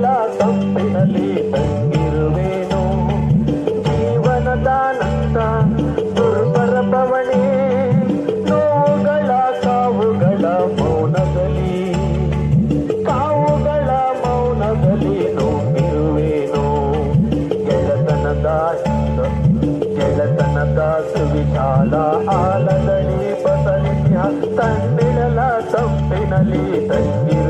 ಎಲ್ಲ ತಪ್ಪಿನಲ್ಲಿ ತಂಗಿರುವೇನು ಜೀವನದಾನಂದ ದುರ್ಬರ ಬವಣೆ ನೋವುಗಳ ಕಾವುಗಳ ಮೌನದಲ್ಲಿ ಕಾವುಗಳ ಮೌನದಲ್ಲಿ ನೋವಿರುವೇನು. ಗೆಳತನದ ಗೆಳತನದ ಸುವಿಶಾಲ ಆಲದಲ್ಲಿ ಬಸಲಿಸಿಯ ತನ್ನಿಡಲ ತಪ್ಪಿನಲ್ಲಿ ತಂಗಿರು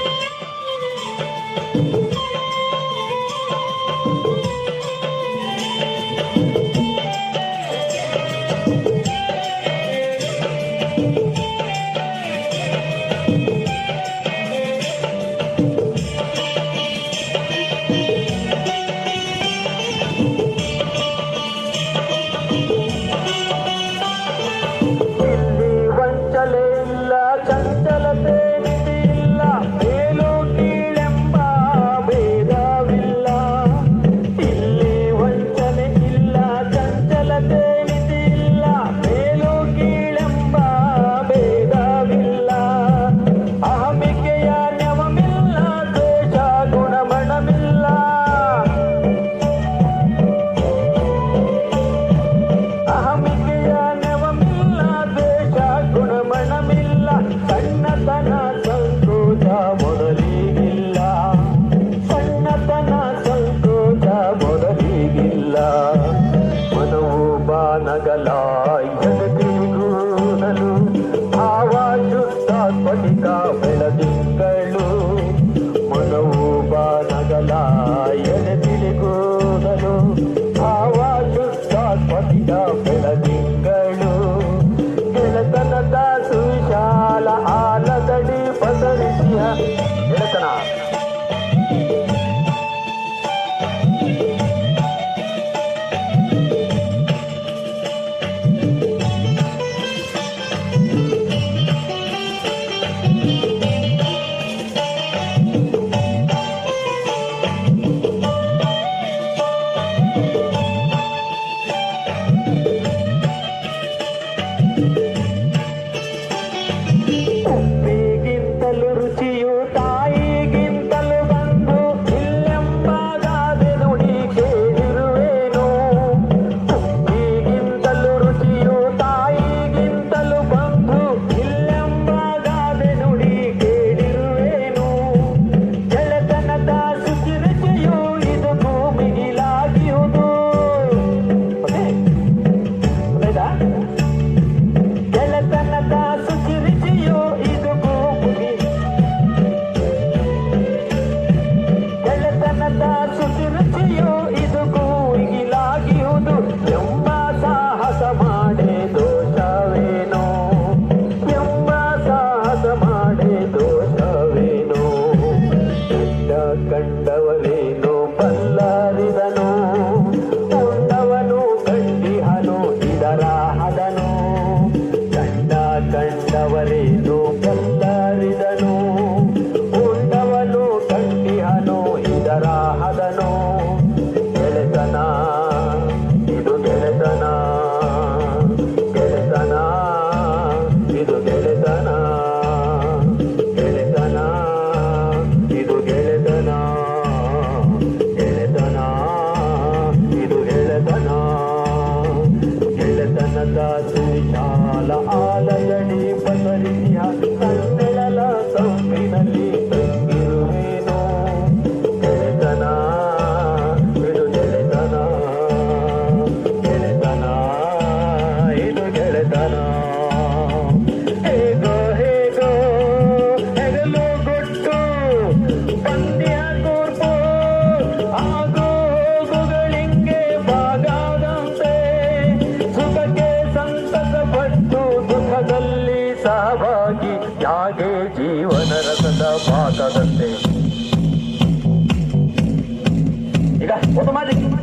ಸಾವಾಗಿ ಯಾಗೆ ಜೀವನ ರಸದ ಭಾಗದಂತೆ ಈಗ